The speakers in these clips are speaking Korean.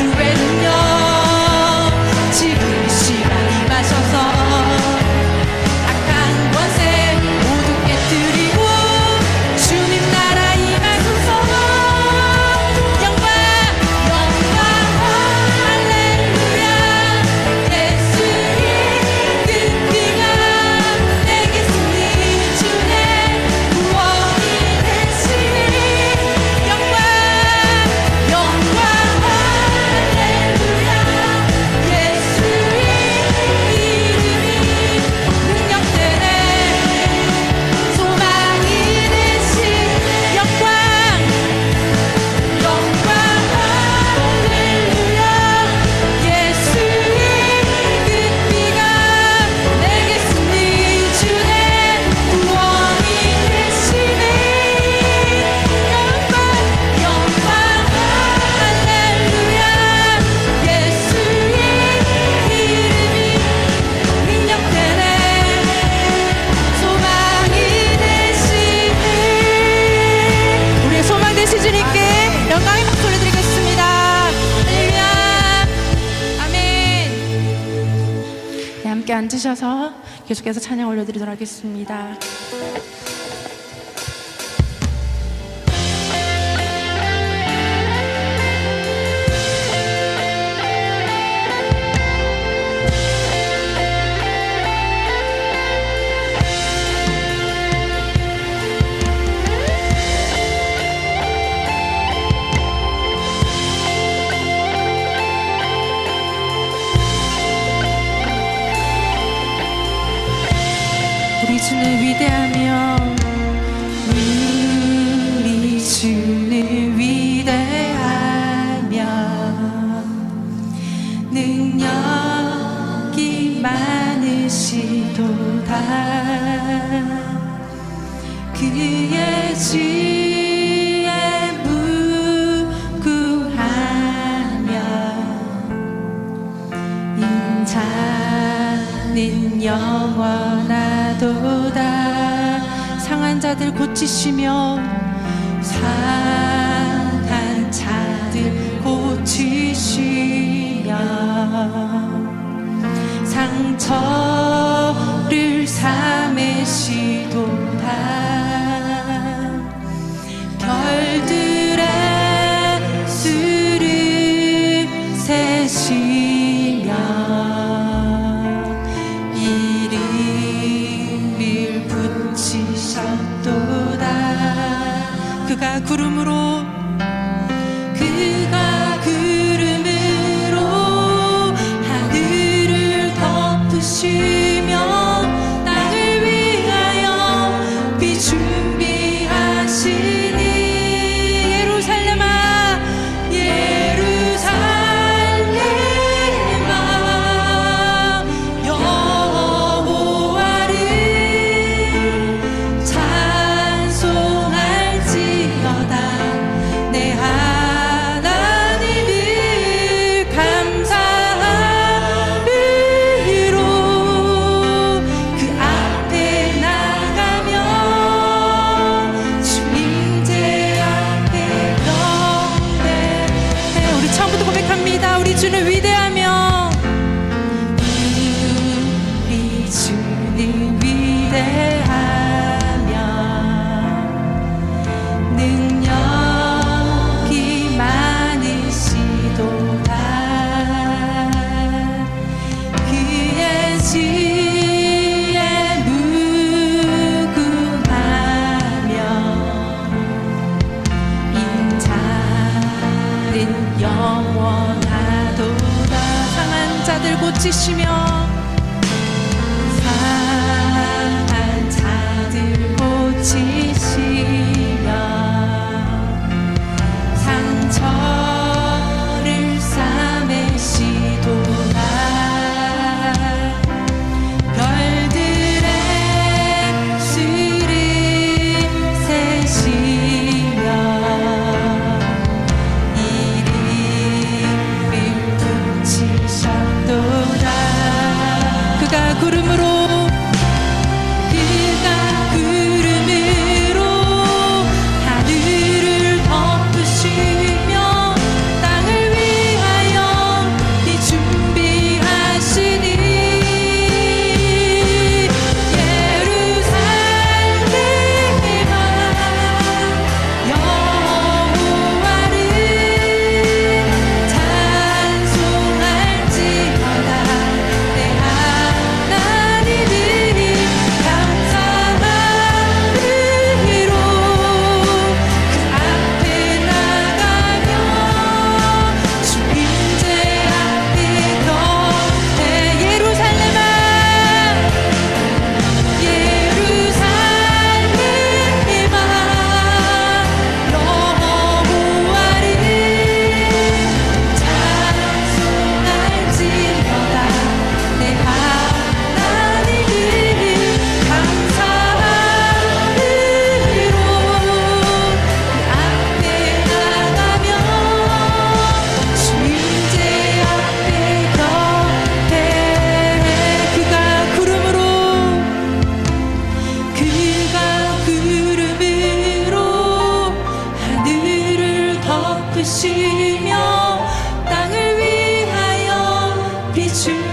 to 앉으셔서 계속해서 찬양 올려드리도록 하겠습니다. 도다 그의 지혜 묵구하며 인자는 영원하도다. 상한 자들 고치시며 상한 자들 고치시며 상처 고치시며 情。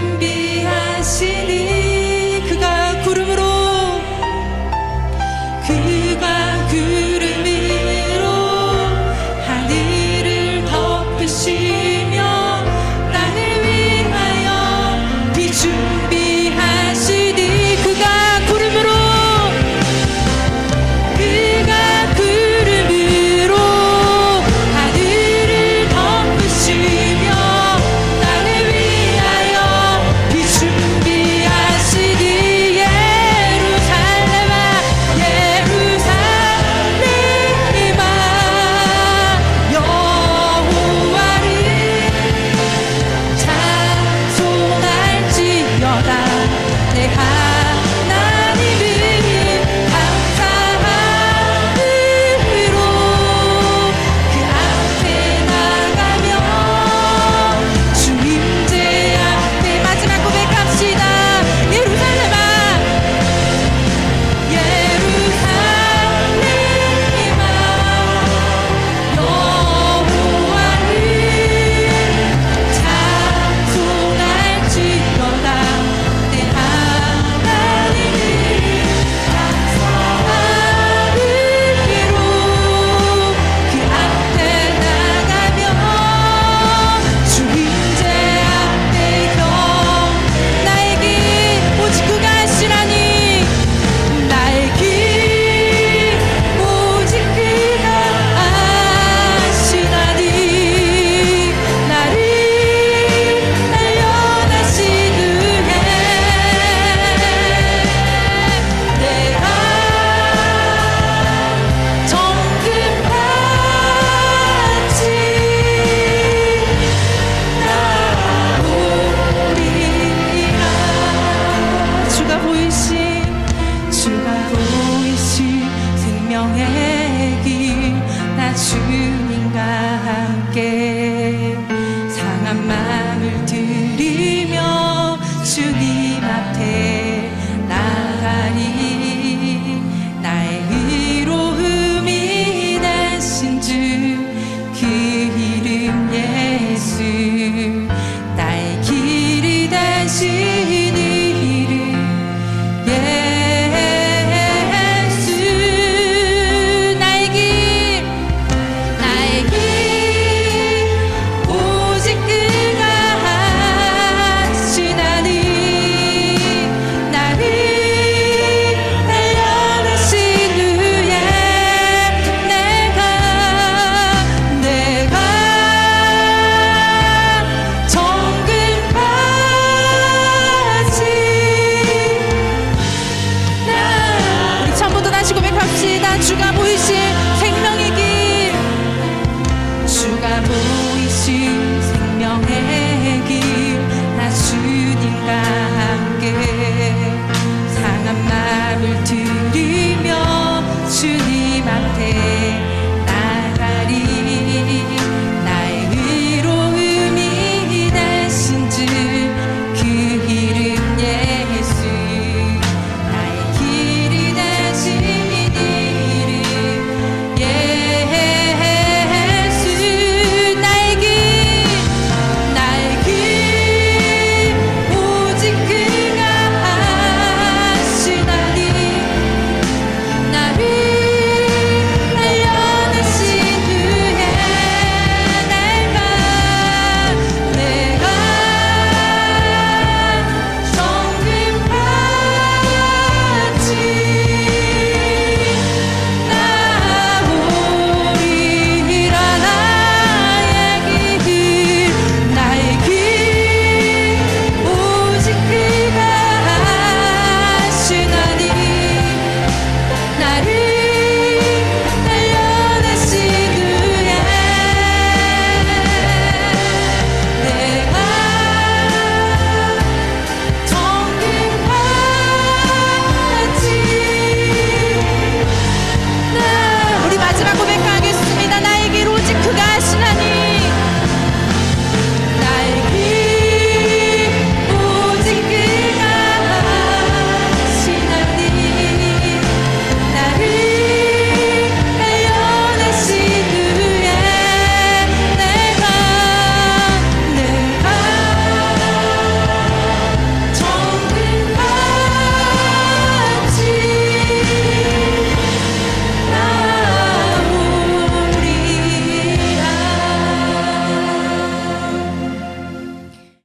주님과